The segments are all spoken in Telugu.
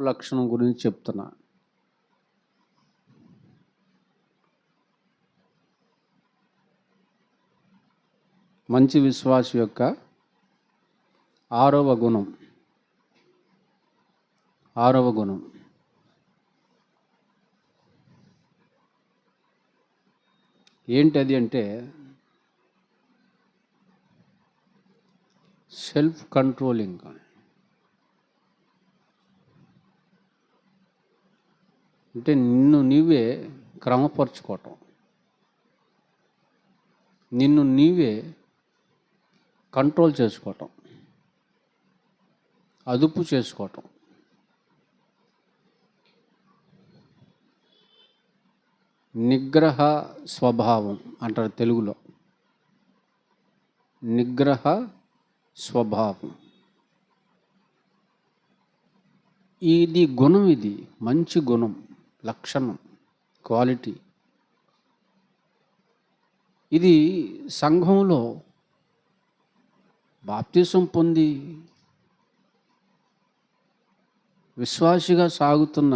లక్షణం గురించి చెప్తున్నా. మంచి విశ్వాస యొక్క ఆరవ గుణం. ఆరవ గుణం. ఏంటది అంటే సెల్ఫ్ కంట్రోలింగ్. అంటే నిన్ను నీవే క్రమపరుచుకోవటం. నిన్ను నీవే కంట్రోల్ చేసుకోవటం. అదుపు చేసుకోవటం. నిగ్రహ స్వభావం అంటారు తెలుగులో. నిగ్రహ స్వభావం. ఇది గుణం ఇది మంచి గుణం. లక్షణం క్వాలిటీ. ఇది సంఘంలో బాప్తిసం పొంది విశ్వాసిగా సాగుతున్న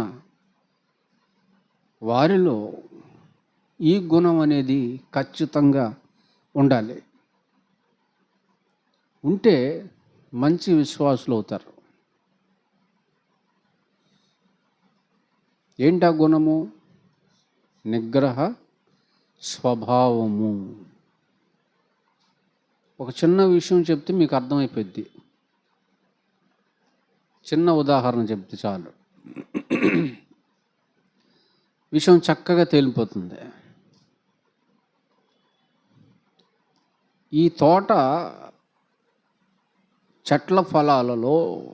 వారిలో ఈ గుణం అనేది ఖచ్చితంగా ఉండాలి. ఉంటే మంచి విశ్వాసులు అవుతారు. ఏంటి ఆ గుణము? నిగ్రహ స్వభావము. ఒక చిన్న విషయం చెప్తే మీకు అర్థమైపోద్ది. చిన్న ఉదాహరణ చెప్తే చాలు. విషయం చక్కగా తేలిపోతుంది. ఈ తోట చెట్ల ఫలాలలో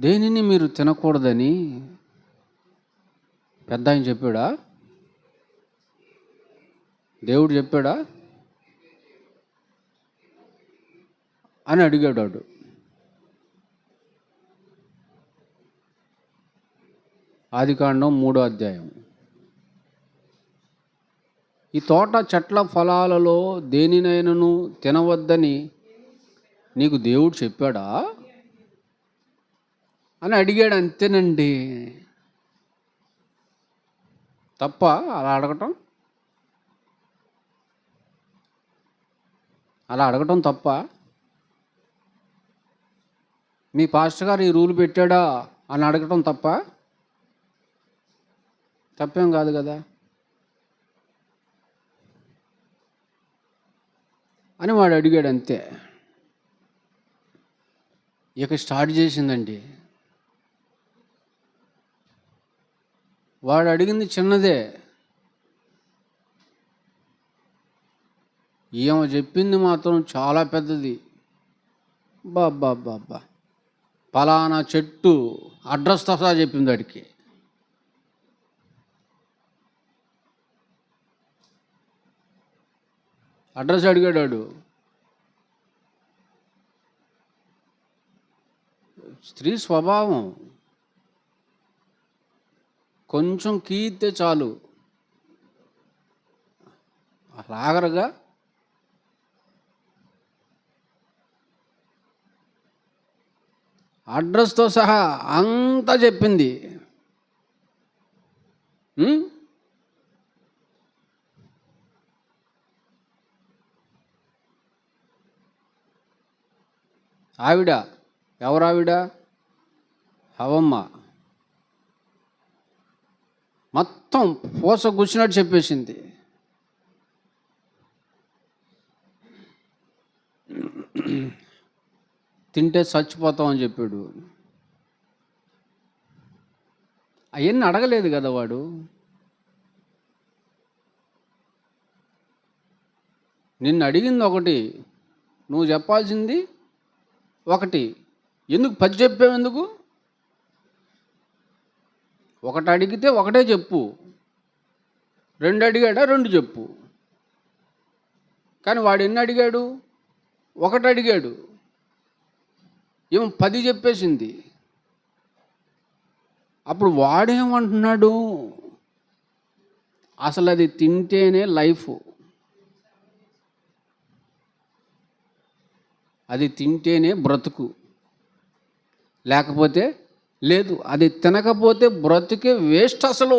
దేనిని మీరు తినకూడదని పెద్ద ఆయన చెప్పాడా? దేవుడు చెప్పాడా? అని అడిగాడు వాడు ఆదికాండం మూడో అధ్యాయం. ఈ తోట చెట్ల ఫలాలలో దేనినైనను తినవద్దని నీకు దేవుడు చెప్పాడా? అని అడిగాడు అంతేనండి. తప్ప అలా అడగటం అలా అడగటం తప్ప మీ పాస్టర్ గారు ఈ రూల్ పెట్టాడా అని అడగటం తప్ప తప్పేం కాదు కదా. అని వాడు అడిగాడు అంతే. ఇక స్టార్ట్ చేసిందండి. వాడు అడిగింది చిన్నదే. ఈమె చెప్పింది మాత్రం చాలా పెద్దది. బాబ్బా బాబ్బా పలానా చెట్టు అడ్రస్ తసా చెప్పింది వాడికి. అడ్రస్ అడిగాడు వాడు. స్త్రీ స్వభావం. కొంచెం కీతే చాలు. రాగరగా. అడ్రస్తో సహా అంతా చెప్పింది. ఆవిడ. ఎవరావిడ? హవమ్మ. మొత్తం పూస కూర్చున్నట్టు చెప్పేసింది. తింటే చచ్చిపోతాం అని చెప్పాడు. అవన్నీ అడగలేదు కదా వాడు. నిన్ను అడిగింది ఒకటి నువ్వు చెప్పాల్సింది ఒకటి. ఎందుకు పది చెప్పావు ఎందుకు? ఒకటి అడిగితే ఒకటే చెప్పు. రెండు అడిగాడా రెండు చెప్పు. కానీ వాడు ఎన్ని అడిగాడు? ఒకటి అడిగాడు. ఏమో పది చెప్పేసింది. అప్పుడు వాడేమంటున్నాడు? అసలు అది తింటేనే లైఫ్. అది తింటేనే బ్రతుకు. లేకపోతే లేదు అది తినకపోతే బ్రతికే వేస్ట్ అసలు.